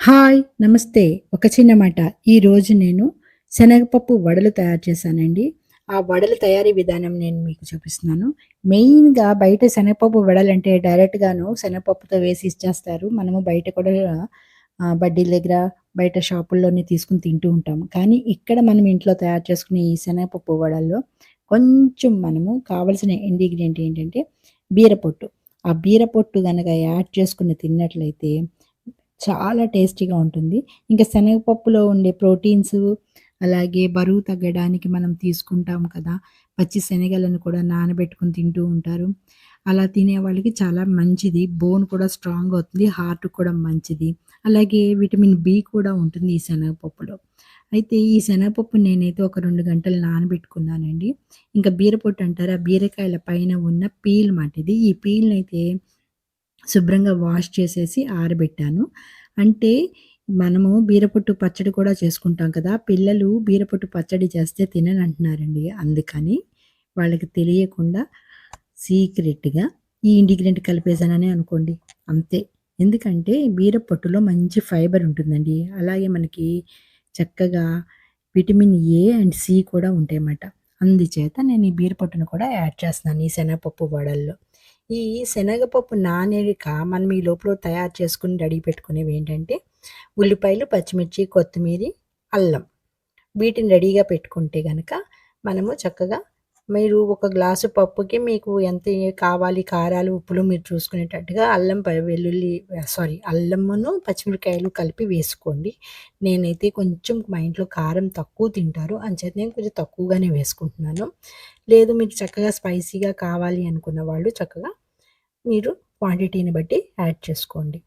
Hi! నమస్తే. ఒక చిన్న మాట. ఈరోజు నేను శనగపప్పు వడలు తయారు చేశానండి. ఆ వడలు తయారీ విధానం నేను మీకు చూపిస్తున్నాను. మెయిన్‌గా బయట శనగపప్పు వడలంటే డైరెక్ట్‌గాను శనగపప్పుతో వేసి ఇచ్చేస్తారు. మనము బయట కూడా బడ్డీల దగ్గర, బయట షాపుల్లోనే తీసుకొని తింటూ ఉంటాము. కానీ ఇక్కడ మనం ఇంట్లో తయారు చేసుకునే ఈ శనగపప్పు వడల్లో కొంచెం మనము కావలసిన ఇంగ్రీడియంట్ ఏంటంటే బీరపొట్టు. ఆ బీరపొట్టు కనుక యాడ్ చేసుకుని తిన్నట్లయితే చాలా టేస్టీగా ఉంటుంది. ఇంకా శనగపప్పులో ఉండే ప్రోటీన్స్ అలాగే బరువు తగ్గడానికి మనం తీసుకుంటాం కదా! పచ్చి శనగలను కూడా నానబెట్టుకొని తింటూ ఉంటారు. అలా తినే వాళ్ళకి చాలా మంచిది. బోన్ కూడా స్ట్రాంగ్ అవుతుంది. హార్ట్ కూడా మంచిది. అలాగే విటమిన్ బి కూడా ఉంటుంది ఈ శనగపప్పులో. అయితే ఈ శనగపప్పు నేనైతే ఒక రెండు గంటలు నానబెట్టుకున్నానండి. ఇంకా బీరపొట్టు అంటారు ఆ బీరకాయల పైన ఉన్న పీల్ మాట ఇది. ఈ పీల్‌నైతే శుభ్రంగా వాష్ చేసేసి ఆరబెట్టాను. అంటే మనము బీరపొట్టు పచ్చడి కూడా చేసుకుంటాం కదా! పిల్లలు బీరపొట్టు పచ్చడి చేస్తే తిననంటున్నారండి. అందుకని వాళ్ళకి తెలియకుండా సీక్రెట్‌గా ఈ ఇండిగ్రెంట్ కలిపేసాననే అనుకోండి. అంతే. ఎందుకంటే బీరపొట్టులో మంచి ఫైబర్ ఉంటుందండి. అలాగే మనకి చక్కగా విటమిన్ ఏ అండ్ సి కూడా ఉంటాయన్నమాట. అందుచేత నేను ఈ బీరపొట్టును కూడా యాడ్ చేస్తున్నాను ఈ శనగపప్పు వడల్లో. ఈ శనగపప్పు నానేక మనం ఈ లోపల తయారు చేసుకుని రెడీ పెట్టుకునేవి ఏంటంటే ఉల్లిపాయలు, పచ్చిమిర్చి, కొత్తిమీరి, అల్లం. వీటిని రెడీగా పెట్టుకుంటే కనుక మనము చక్కగా మీరు ఒక గ్లాసు పప్పుకి మీకు ఎంత కావాలి కారాలు, ఉప్పులు మీరు చూసుకునేటట్టుగా అల్లం, వెల్లుల్లి సారీ అల్లమును, పచ్చిమిరకాయలు కలిపి వేసుకోండి. నేనైతే కొంచెం మా ఇంట్లో కారం తక్కువ తింటారు. అంచేత నేను కొంచెం తక్కువగానే వేసుకుంటున్నాను. లేదు మీకు చక్కగా స్పైసీగా కావాలి అనుకున్న వాళ్ళు చక్కగా మీరు క్వాంటిటీని బట్టి యాడ్ చేసుకోండి.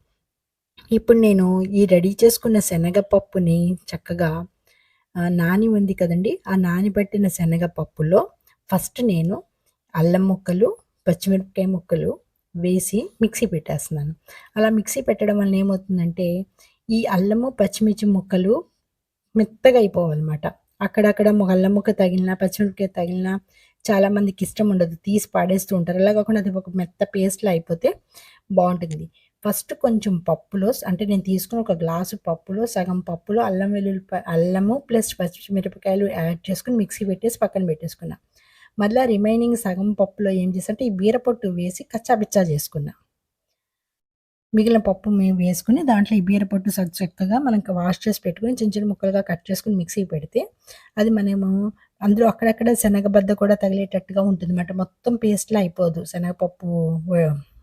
ఇప్పుడు నేను ఈ రెడీ చేసుకున్న శనగపప్పుని చక్కగా నాని ఉంది కదండీ! ఆ నానబెట్టిన శనగపప్పులో ఫస్ట్ నేను అల్లం ముక్కలు, పచ్చిమిరపకాయ ముక్కలు వేసి మిక్సీ పెట్టేస్తున్నాను. అలా మిక్సీ పెట్టడం వల్ల ఏమవుతుందంటే ఈ అల్లము, పచ్చిమిర్చి ముక్కలు మెత్తగా అయిపోవాలన్నమాట. అక్కడక్కడ అల్లం ముక్క తగిలిన పచ్చిమిరపకాయ తగిలిన చాలామందికి ఇష్టం ఉండదు. తీసి పడేస్తూ ఉంటారు. అలా కాకుండా అది ఒక మెత్త పేస్ట్లో అయిపోతే బాగుంటుంది ఫస్ట్ కొంచెం పప్పులో అంటే నేను తీసుకున్న ఒక గ్లాసు పప్పులో సగం పప్పులో అల్లం వెల్లుల్లి అల్లము ప్లస్ పచ్చిమిరపకాయలు యాడ్ చేసుకుని మిక్సీ పెట్టేసి పక్కన పెట్టేసుకున్నా. మళ్ళీ రిమైనింగ్ సగం పప్పులో ఏం చేసంటే ఈ బీరపొట్టు వేసి కచ్చాపిచ్చా చేసుకున్నా. మిగిలిన పప్పు మేము వేసుకుని దాంట్లో ఈ బీరపొట్టు స చక్కగా మనం వాష్ చేసి పెట్టుకొని చిన్న చిన్న ముక్కలుగా కట్ చేసుకుని మిక్సీ పెడితే అది మనము అందులో అక్కడక్కడ శనగబద్ద కూడా తగిలేటట్టుగా ఉంటుందన్నమాట. మొత్తం పేస్ట్‌లా అయిపోదు శనగపప్పు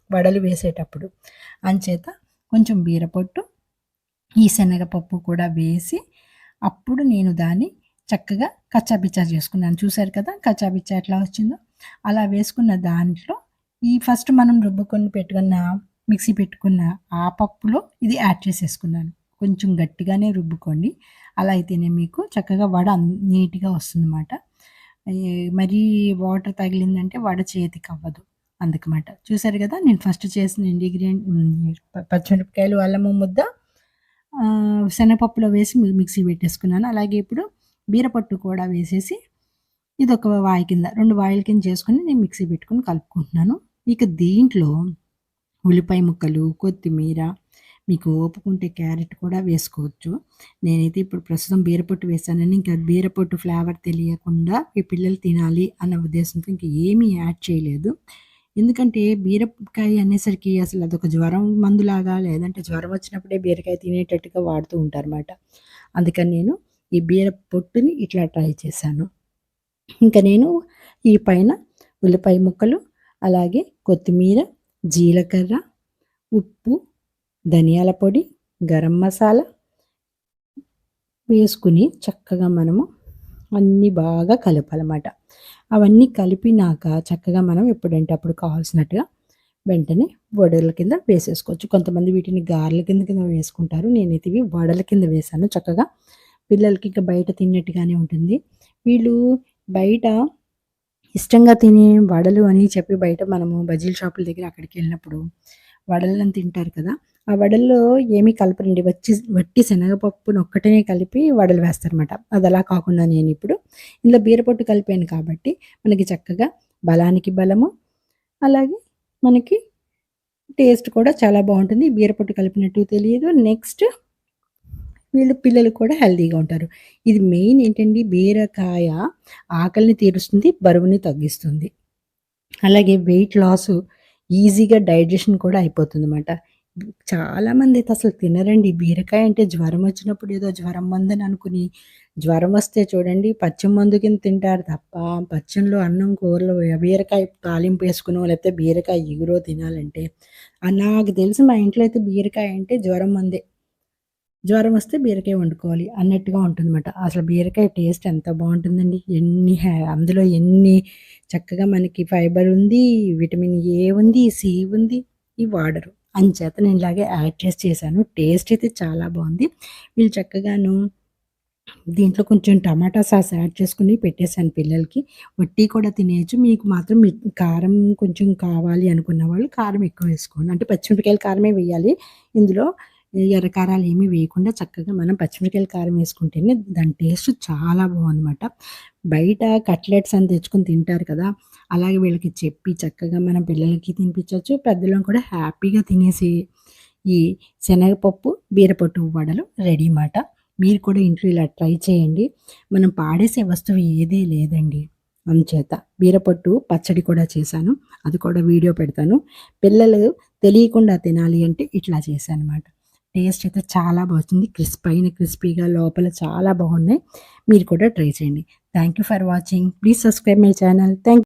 వడలు వేసేటప్పుడు. అంచేత కొంచెం బీరపొట్టు, ఈ శనగపప్పు కూడా వేసి అప్పుడు నేను దాన్ని చక్కగా కచ్చాపిచ్చా చేసుకున్నాను. చూశారు కదా! కచ్చాపిచ్చా ఎట్లా వచ్చిందో. అలా వేసుకున్న దాంట్లో ఈ ఫస్ట్ మనం రుబ్బుకొని పెట్టుకున్న మిక్సీ పెట్టుకున్న ఆ పప్పులో ఇది యాడ్ చేసేసుకున్నాను. కొంచెం గట్టిగానే రుబ్బుకోండి. అలా అయితేనే మీకు చక్కగా వడ నీట్‌గా వస్తుందన్నమాట. మరీ వాటర్ తగిలిందంటే వడ చేతికి అవ్వదు అందుకమాట. చూసారు కదా! నేను ఫస్ట్ చేసిన ఇంగ్రీడియంట్ ప పచ్చిమిరపకాయలు, అల్లము ముద్ద శనగపప్పులో వేసి మిక్సీ పెట్టేసుకున్నాను. అలాగే ఇప్పుడు బీరపట్టు కూడా వేసేసి ఇది ఒక వాయి కింద రెండు వాయిల కింద చేసుకుని నేను మిక్సీ పెట్టుకొని కలుపుకుంటున్నాను. ఇక దీంట్లో ఉల్లిపాయ ముక్కలు, కొత్తిమీర మీకు ఓపుకుంటే క్యారెట్ కూడా వేసుకోవచ్చు. నేనైతే ఇప్పుడు ప్రస్తుతం బీరపొట్టు వేసానని ఇంకా బీరపొట్టు ఫ్లేవర్ తెలియకుండా ఈ పిల్లలు తినాలి అన్న ఉద్దేశంతో ఇంక ఏమీ యాడ్ చేయలేదు. ఎందుకంటే బీరకాయ అనేసరికి అసలు అదొక జ్వరం మందులాగా లేదంటే జ్వరం వచ్చినప్పుడే బీరకాయ తినేటట్టుగా వాడుతూ ఉంటారన్నమాట. అందుకని నేను ఈ బీర పొట్టుని ఇట్లా ట్రై చేశాను. ఇంకా నేను ఈ పైన ఉల్లిపాయ ముక్కలు, అలాగే కొత్తిమీర, జీలకర్ర, ఉప్పు, ధనియాల పొడి, గరం మసాలా వేసుకుని చక్కగా మనము అన్నీ బాగా కలపాలన్నమాట. అవన్నీ కలిపినాక చక్కగా మనం ఎప్పుడంటే అప్పుడు కావాల్సినట్టుగా వెంటనే వడల కింద వేసేసుకోవచ్చు. కొంతమంది వీటిని గారెల కింద కింద వేసుకుంటారు. నేనైతే ఇవి వడల కింద వేశాను. చక్కగా పిల్లలకి ఇంకా బయట తిన్నట్టుగానే ఉంటుంది. వీళ్ళు బయట ఇష్టంగా తినే వడలు అని చెప్పి బయట మనము బజ్జీల షాపుల దగ్గర అక్కడికి వెళ్ళినప్పుడు వడలను తింటారు కదా! ఆ వడల్లో ఏమీ కలపరండి. వచ్చి వట్టి శనగపప్పును ఒక్కటనే కలిపి వడలు వేస్తారనమాట అది అలా కాకుండా నేను ఇప్పుడు ఇందులో బీరపొట్టు కలిపాను కాబట్టి మనకి చక్కగా బలానికి బలము, అలాగే మనకి టేస్ట్ కూడా చాలా బాగుంటుంది బీరపొట్టు కలిపినట్టు తెలియదు. నెక్స్ట్ వీళ్ళు పిల్లలు కూడా హెల్తీగా ఉంటారు. ఇది మెయిన్ ఏంటండి బీరకాయ ఆకలిని తీరుస్తుంది, బరువుని తగ్గిస్తుంది. అలాగే వెయిట్ లాసు ఈజీగా డైజెషన్ కూడా చాలామంది అయితే అసలు తినరండి. బీరకాయ అంటే జ్వరం వచ్చినప్పుడు ఏదో జ్వరం మందని అనుకుని, జ్వరం వస్తే చూడండి పచ్చెం మందు కింద తింటారు తప్ప, పచ్చెంలో అన్నం కూరలో బీరకాయ తాలింపు వేసుకునో, లేకపోతే బీరకాయ ఇగురో తినాలంటే నాకు తెలిసి మా ఇంట్లో అయితే బీరకాయ అంటే జ్వరం మందే. జ్వరం వస్తే బీరకాయ వండుకోవాలి అన్నట్టుగా ఉంటుందన్నమాట. అసలు బీరకాయ టేస్ట్ ఎంత బాగుంటుందండి ఎన్ని హ్యా అందులో ఎన్ని చక్కగా మనకి ఫైబర్ ఉంది, విటమిన్ ఏ ఉంది, సి ఉంది. ఇవి వాడరు. అంచేత నేను ఇలాగే యాడ్ చేసి చేశాను. టేస్ట్ అయితే చాలా బాగుంది వీళ్ళు చక్కగాను దీంట్లో కొంచెం టమాటా సాస్ యాడ్ చేసుకుని పెట్టేసాను పిల్లలకి. వట్టి కూడా తినేయచ్చు మీకు మాత్రం కారం కొంచెం కావాలి అనుకున్న వాళ్ళు కారం ఎక్కువ వేసుకోండి. అంటే పచ్చిమిరపకాయలు కారమే వేయాలి. ఇందులో ఎర్ర కారాలు వేయకుండా చక్కగా మనం పచ్చిమిరకాయల కారం వేసుకుంటేనే దాని టేస్ట్ చాలా బాగుందన్నమాట బయట కట్లెట్స్ అని తెచ్చుకొని తింటారు కదా! అలాగే వీళ్ళకి చెప్పి చక్కగా మనం పిల్లలకి తినిపించవచ్చు పెద్దలం కూడా హ్యాపీగా తినేసి ఈ శనగపప్పు, బీరపట్టు వడలు రెడీ మాట. మీరు కూడా ఇంట్లో ఇలా ట్రై చేయండి. మనం పాడేసే వస్తువు ఏదీ లేదండి. అందుచేత బీరపట్టు పచ్చడి కూడా చేశాను. అది కూడా వీడియో పెడతాను. పిల్లలు తెలియకుండా తినాలి అంటే ఇట్లా చేశానన్నమాట. టేస్ట్ అయితే చాలా బాగుంది క్రిస్ పైన క్రిస్పీగా లోపల చాలా బాగున్నాయి. మీరు కూడా ట్రై చేయండి. Thank you for watching. Please subscribe my channel. Thank